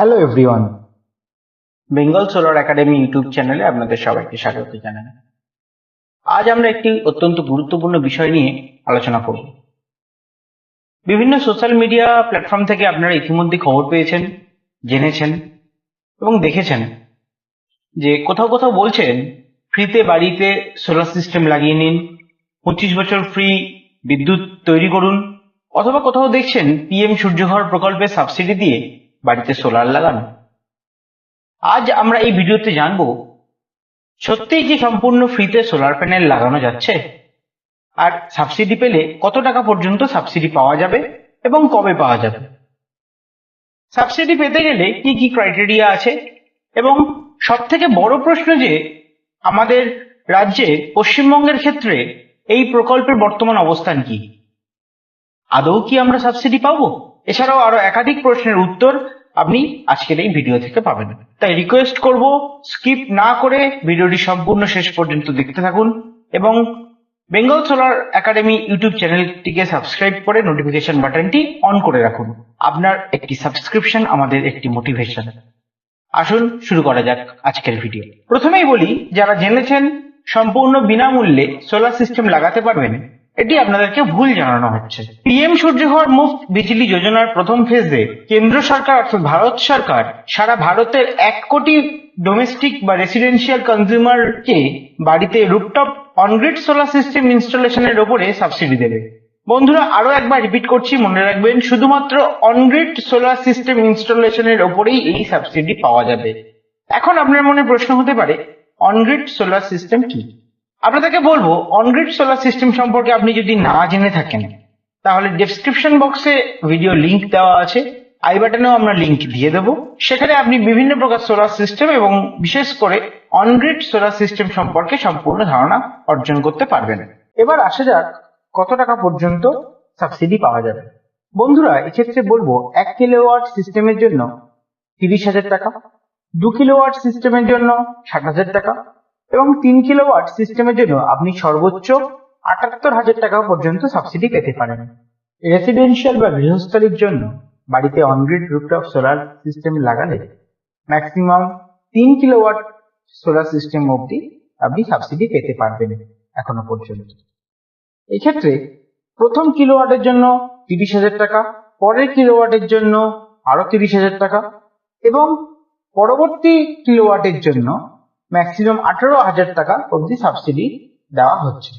Hello everyone Bengal solar academy YouTube চ্যানেলে আপনাদের সবাইকে স্বাগত জানাই। আজ আমরা একটি অত্যন্ত গুরুত্বপূর্ণ বিষয় নিয়ে আলোচনা করব। বিভিন্ন সোশ্যাল মিডিয়া প্ল্যাটফর্ম থেকে আপনারা ইতিমধ্যে খবর পেয়েছেন, জেনেছেন এবং দেখেছেন যে কোথাও কোথাও বলছেন ফ্রিতে বাড়িতে সোলার সিস্টেম লাগিয়ে নিন, পঁচিশ বছর ফ্রি বিদ্যুৎ তৈরি করুন, অথবা কোথাও দেখছেন পিএম সূর্যঘর প্রকল্পে সাবসিডি দিয়ে বাড়িতে সোলার লাগানো। আজ আমরা এই ভিডিওতে জানব, সত্যিই কি সম্পূর্ণ ফ্রিতে সোলার প্যানেল লাগানো যাচ্ছে? আর সাবসিডি পেলে কত টাকা পর্যন্ত সাবসিডি পাওয়া যাবে এবং কবে পাওয়া যাবে? সাবসিডি পেতে গেলে কি কি ক্রাইটেরিয়া আছে? এবং সব থেকে বড় প্রশ্ন যে, আমাদের রাজ্যে পশ্চিমবঙ্গের ক্ষেত্রে এই প্রকল্পের বর্তমান অবস্থান কি? আদৌ কি আমরা সাবসিডি পাবো? এছাড়াও আরও একাধিক প্রশ্নের উত্তর আপনি আজকের এই ভিডিও থেকে পাবেন। তাই রিকোয়েস্ট করব স্কিপ না করে ভিডিওটি সম্পূর্ণ শেষ পর্যন্ত দেখতে থাকুন এবং বেঙ্গল সোলার একাডেমি ইউটিউব চ্যানেলটিকে সাবস্ক্রাইব করে নোটিফিকেশন বাটনটি অন করে রাখুন। আপনার একটি সাবস্ক্রিপশন আমাদের একটি মোটিভেশন আসুন, শুরু করা যাক আজকের ভিডিও প্রথমেই বলি, যারা জেনেছেন সম্পূর্ণ বিনামূল্যে সোলার সিস্টেম লাগাতে পারবেন এটি আপনাদেরকে ভুল জানানো হচ্ছে। পিএম সূর্যঘর মুফত বিজলি যোজনার প্রথম ফেজে কেন্দ্র সরকার অর্থাৎ ভারত সরকার সারা ভারতের এক কোটি ডোমেস্টিক বা রেসিডেন্সিয়াল কনজিউমারকে বাড়িতে rooftop on grid solar system ইনস্টলেশনের ওপরে সাবসিডি দেবে। বন্ধুরা, আরও একবার রিপিট করছি, মনে রাখবেন, শুধুমাত্র অনগ্রিড সোলার সিস্টেম ইনস্টলেশনের ওপরেই এই সাবসিডি পাওয়া যাবে। এখন আপনার মনে প্রশ্ন হতে পারে অনগ্রিড সোলার সিস্টেম কি? আপনাদেরকে বলব অনগ্রিড সোলার সিস্টেম সম্পর্কে আপনি যদি না জেনে থাকেন, তাহলে ডেসক্রিপশন বক্সে ভিডিও লিংক দেওয়া আছে। আই বাটনেও আমরা লিংক দিয়ে দেবো। সেখানে আপনি বিভিন্ন প্রকার সোলার সিস্টেম এবং বিশেষ করে অনগ্রিড সোলার সিস্টেম সম্পর্কে সম্পূর্ণ ধারণা অর্জন করতে পারবেন। এবার আসা যাক, কত টাকা পর্যন্ত সাবসিডি পাওয়া যাবে। বন্ধুরা, এক্ষেত্রে বলব, এক কিলোওয়াট সিস্টেমের জন্য তিরিশ হাজার টাকা, দু কিলোওয়াট সিস্টেমের জন্য ষাট হাজার টাকা এবং তিন কিলোওয়াট সিস্টেমের জন্য আপনি সর্বোচ্চ আটাত্তর হাজার টাকা পর্যন্ত সাবসিডি পেতে পারেন। রেসিডেন্সিয়াল বা গৃহস্থলীর জন্য বাড়িতে on grid rooftop solar system লাগালে ম্যাক্সিমাম তিন কিলোওয়াট সোলার সিস্টেম অবধি আপনি সাবসিডি পেতে পারবেন এখনও পর্যন্ত। এক্ষেত্রে প্রথম কিলোওয়াটের জন্য তিরিশ হাজার টাকা, পরের কিলোওয়াটের জন্য আরও তিরিশ হাজার টাকা এবং পরবর্তী কিলোওয়াটের জন্য ম্যাক্সিমাম আঠারো হাজার টাকা অবধি সাবসিডি দেওয়া হচ্ছে।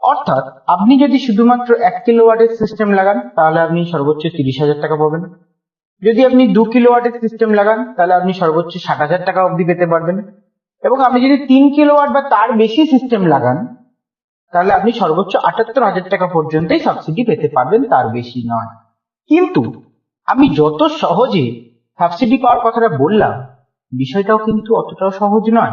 অর্থাৎ আপনি যদি শুধুমাত্র এক কিলোওয়াটের সিস্টেম লাগান, তাহলে আপনি সর্বোচ্চ তিরিশ হাজার টাকা পাবেন। যদি আপনি দু কিলোওয়াটের সিস্টেম লাগান, তাহলে আপনি সর্বোচ্চ ষাট হাজার টাকা অবধি পেতে পারবেন। এবং আপনি যদি তিন কিলোওয়াট বা তার বেশি সিস্টেম লাগান, তাহলে আপনি সর্বোচ্চ আটাত্তর হাজার টাকা পর্যন্তই সাবসিডি পেতে পারবেন, তার বেশি নয়। কিন্তু আমি যত সহজে সাবসিডি পাওয়ার কথাটা বললাম, বিষয়টাও কিন্তু অতটাও সহজ নয়।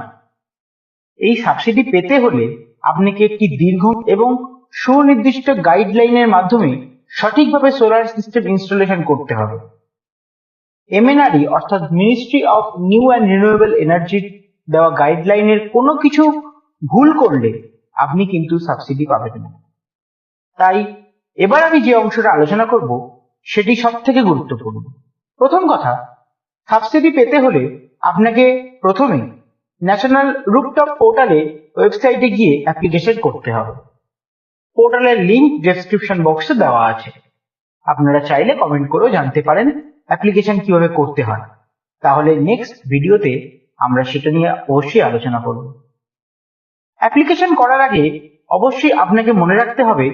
এই সাবসিডি পেতে হলে আপনাকে একটি দীর্ঘ এবং সুনির্দিষ্ট গাইডলাইনের মাধ্যমে সঠিকভাবে সোলার সিস্টেম ইনস্টলেশন করতে হবে। এমএনআরই অর্থাৎ ministry of new and renewable এনার্জির দেওয়া গাইডলাইনের কোনো কিছু ভুল করলে আপনি কিন্তু সাবসিডি পাবেন না। তাই এবার আমি যে অংশটা আলোচনা করব, সেটি সব থেকে গুরুত্বপূর্ণ। প্রথম কথা সাবসিডি পেতে হলে আপনাকে প্রথমে ন্যাশনাল রুপটপ পোর্টালে ওয়েবসাইটে গিয়ে অ্যাপ্লিকেশন করতে হবে। পোর্টালের লিংক ডেসক্রিপশন বক্সে দেওয়া আছে। আপনারা চাইলে কমেন্ট করেও জানতে পারেন অ্যাপ্লিকেশন কীভাবে করতে হয়। তাহলে নেক্সট ভিডিওতে আমরা সেটা নিয়ে অবশ্যই আলোচনা করব। অ্যাপ্লিকেশন করার আগে অবশ্যই আপনাকে মনে রাখতে হবে,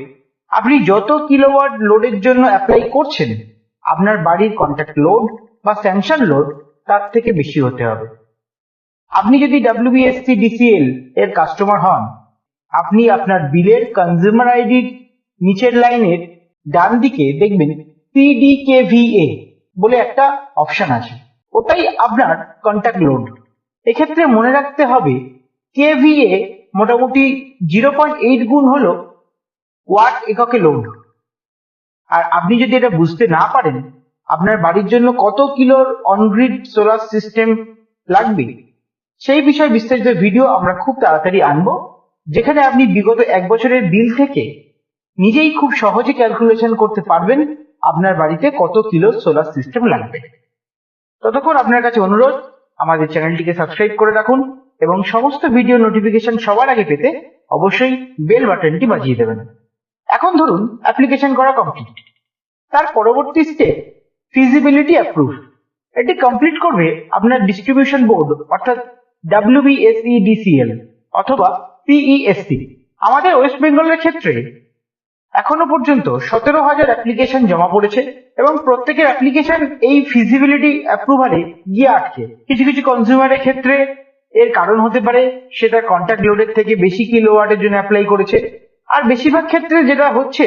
আপনি যত কিলোওয়াট লোডের জন্য অ্যাপ্লাই করছেন, আপনার বাড়ির কন্ট্যাক্ট লোড বা স্যাংশন লোড তার থেকে বেশি হতে হবে। আপনি যদি ডাব্লিউবিএসসি ডিসিএল এর কাস্টমার হন, আপনি আপনার বিলের কনজিউমার আইডির নিচের লাইনের ডান দিকে দেখবেন সিডিকেভিএ বলে একটা অপশন আছে। ওটাই আপনার কন্ট্যাক্ট লোড এক্ষেত্রে মনে রাখতে হবে কেভিএ মোটামুটি জিরো পয়েন্ট এইট গুণ হলো ওয়াট এককে লোড আর আপনি যদি এটা বুঝতে না পারেন, আপনার বাড়ির জন্য কত কিলোর অনগ্রিড সোলার সিস্টেম লাগবে? সেই বিষয়ে বিস্তারিত ভিডিও আমরা খুব তাড়াতাড়ি আনব, যেখানে আপনি বিগত এক বছরের বিল থেকে নিজেই খুব সহজে ক্যালকুলেশন করতে পারবেন আপনার বাড়িতে কত কিলো সোলার সিস্টেম লাগবে। ততক্ষণ আপনার কাছে অনুরোধ, আমাদের চ্যানেলটিকে সাবস্ক্রাইব করে রাখুন এবং সমস্ত ভিডিও নোটিফিকেশন সবার আগে পেতে অবশ্যই বেল বাটনটি বাজিয়ে দেবেন। এখন ধরুন অ্যাপ্লিকেশন করা কমপ্লিট তার পরবর্তী স্টেপ ফিজিবিলিটি অ্যাপ্রুভ এটি কমপ্লিট করবে আপনার ডিস্ট্রিবিউশন বোর্ড অর্থাৎ ডাব্লিউবিএসইডিসিএল অথবা পিইএসসি আমাদের ওয়েস্ট বেঙ্গলের ক্ষেত্রে এখনও পর্যন্ত সতেরো হাজার অ্যাপ্লিকেশন জমা পড়েছে এবং প্রত্যেকের অ্যাপ্লিকেশন এই ফিজিবিলিটি অ্যাপ্রুভালে গিয়ে আটকে। কিছু কিছু কনজিউমারের ক্ষেত্রে এর কারণ হতে পারে, সেটা কন্ট্যাক্ট লোডের থেকে বেশি কিলো ওয়াটের জন্য অ্যাপ্লাই করেছে। আর বেশিরভাগ ক্ষেত্রে যেটা হচ্ছে,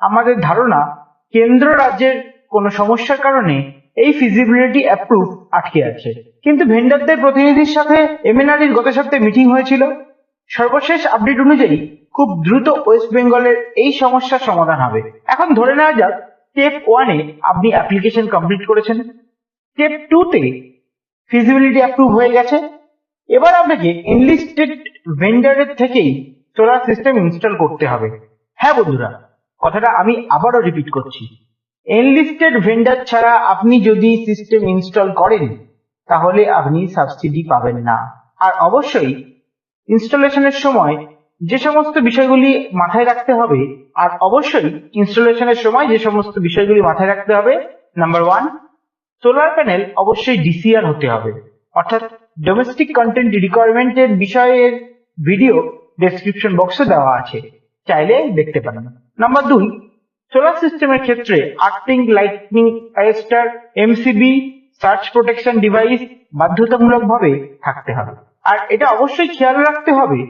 আমাদের ধারণা, কেন্দ্র রাজ্যের কোনো সমস্যার কারণে এই ফিজিবিলিটি অ্যাপ্রুভ আটকে আছে। কিন্তু ভেন্ডারদের প্রতিনিধির সাথে এমএনআরির গত সপ্তাহে মিটিং হয়েছিল। সর্বশেষ আপডেট অনুযায়ী খুব দ্রুত ওয়েস্ট বেঙ্গলের এই সমস্যার সমাধান হবে। এখন ধরে নেওয়া যাক স্টেপ ওয়ানে আপনি অ্যাপ্লিকেশন কমপ্লিট করেছেন। স্টেপ টুতে ফিজিবিলিটি অ্যাপ্রুভ হয়ে গেছে। এবার আপনাকে এনলিস্টেড ভেন্ডারের থেকেই সোলার সিস্টেম ইনস্টল করতে হবে। হ্যাঁ বন্ধুরা, কথাটা আমি আবারও রিপিট করছি। এনলিস্টেড ভেন্ডার ছাড়া আপনি যদি সিস্টেম ইনস্টল করেন, তাহলে আপনি সাবসিডি পাবেন না। আর অবশ্যই ইনস্টলেশনের সময় যে সমস্ত বিষয়গুলি মাথায় রাখতে হবে, আর অবশ্যই ইনস্টলেশনের সময় যে সমস্ত বিষয়গুলি মাথায় রাখতে হবে নাম্বার ওয়ান সোলার প্যানেল অবশ্যই ডিসিআর হতে হবে। অর্থাৎ ডোমেস্টিক কন্টেন্ট রিকোয়ারমেন্টের বিষয়ের ভিডিও ডেসক্রিপশন বক্সে দেওয়া আছে। চাইলে দেখতে পারেন। নাম্বার দুই সোলার সিস্টেমের ক্ষেত্রে earthing lightning arrester MCB surge protection device বাধ্যতামূলকভাবে থাকতে হবে। আর এটা অবশ্যই খেয়াল রাখতে হবে,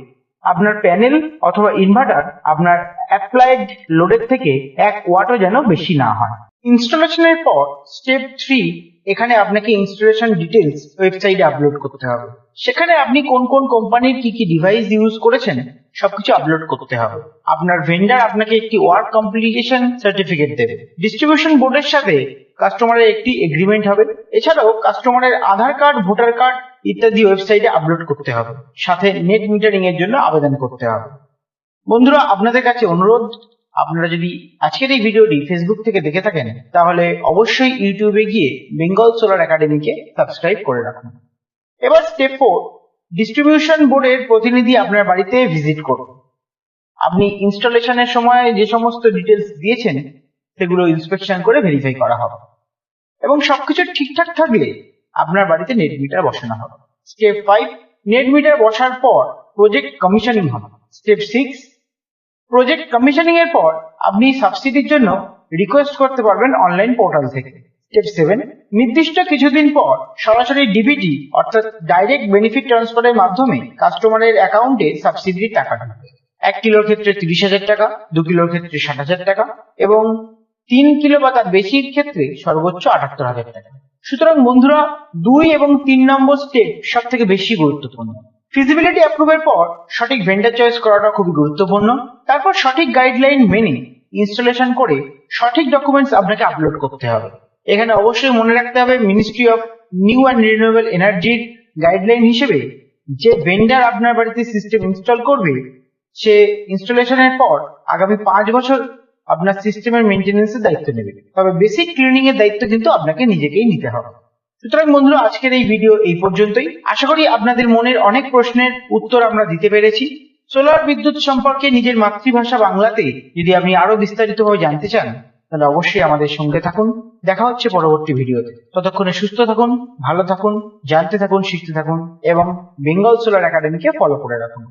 আপনার প্যানেল অথবা ইনভার্টার আপনার অ্যাপ্লাইড লোডের থেকে এক ওয়াটও যেন বেশি না হয়। ইনস্টলেশনের পর স্টেপ থ্রি এখানে আপনাকে ইনস্টলেশন ডিটেলস ওয়েবসাইটে আপলোড করতে হবে। সেখানে আপনি কোন কোন কোম্পানির কি কি ডিভাইস ইউজ করেছেন, সবকিছু আপলোড করতে হবে। আপনার ভেন্ডার আপনাকে একটি ওয়ার্ক কমপ্লিটেশন সার্টিফিকেট দেবে। ডিস্ট্রিবিউশন বোর্ডের সাথে কাস্টমারের একটি এগ্রিমেন্ট হবে। এছাড়াও কাস্টমারের আধার কার্ড ভোটার কার্ড ইত্যাদি ওয়েবসাইটে আপলোড করতে হবে। সাথে নেট মিটারিং এর জন্য আবেদন করতে হবে। বন্ধুরা, আপনাদের কাছে অনুরোধ আপনারা যদি আজকের এই ভিডিওটি ফেসবুক থেকে দেখে থাকেন, তাহলে অবশ্যই ইউটিউবে গিয়ে বেঙ্গল সোলার একাডেমিকে সাবস্ক্রাইব করে রাখুন। এবার স্টেপ ফোর ডিস্ট্রিবিউশন বোর্ডের প্রতিনিধি আপনার বাড়িতে ভিজিট করুন। আপনি ইনস্টলেশনের সময় যে সমস্ত ডিটেলস দিয়েছেন, সেগুলো ইন্সপেকশন করে ভেরিফাই করা হবে। এবং সবকিছু ঠিকঠাক থাকলে আপনার বাড়িতে নেট মিটার বসানো হবে। স্টেপ ফাইভ নেট মিটার বসার পর প্রজেক্ট কমিশনিং হবে। স্টেপ সিক্স প্রজেক্ট কমিশনিং এর পর আপনি সাবসিডির জন্য রিকোয়েস্ট করতে পারবেন অনলাইন পোর্টাল থেকে। স্টেপ সেভেন নির্দিষ্ট কিছুদিন পর সরাসরি ডিবিটি অর্থাৎ ডাইরেক্ট বেনিফিট ট্রান্সফারের মাধ্যমে কাস্টমারের অ্যাকাউন্টে সাবসিডির টাকা ঢুকবে এক কিলোর ক্ষেত্রে তিরিশ হাজার টাকা, দু কিলোর ক্ষেত্রে ষাট হাজার টাকা এবং তিন কিলো বা তার বেশির ক্ষেত্রে সর্বোচ্চ আটাত্তর হাজার টাকা। সুতরাং বন্ধুরা, দুই এবং তিন নম্বর স্টেপ সব থেকে বেশি গুরুত্বপূর্ণ। ফিজিবিলিটি অ্যাপ্রুভের পর সঠিক ভেন্ডার চয়েস করাটা খুবই গুরুত্বপূর্ণ। তারপর সঠিক গাইডলাইন মেনে ইনস্টলেশন করে সঠিক ডকুমেন্টস আপনাকে আপলোড করতে হবে। এখানে অবশ্যই মনে রাখতে হবে ministry of new and renewable এনার্জির গাইডলাইন হিসেবে যে ভেন্ডার আপনার বাড়িতে সিস্টেম ইনস্টল করবে, সে ইনস্টলেশনের পর আগামী পাঁচ বছর আপনার সিস্টেমের মেনটেন্যান্সের দায়িত্ব নেবে। তবে বেসিক ক্লিনিং এর দায়িত্ব কিন্তু আপনাকে নিজেকেই নিতে হবে। সুতরাং বন্ধুরা, আজকের এই ভিডিও এই পর্যন্তই। আশা করি আপনাদের মনের অনেক প্রশ্নের উত্তর আমরা দিতে পেরেছি। সোলার বিদ্যুৎ সম্পর্কে নিজের মাতৃভাষা বাংলাতে যদি আপনি আরও বিস্তারিতভাবে জানতে চান, তাহলে অবশ্যই আমাদের সঙ্গে থাকুন। দেখা হচ্ছে পরবর্তী ভিডিওতে। ততক্ষণে সুস্থ থাকুন, ভালো থাকুন, জানতে থাকুন, শিখতে থাকুন এবং বেঙ্গল সোলার একাডেমিকে ফলো করে রাখুন।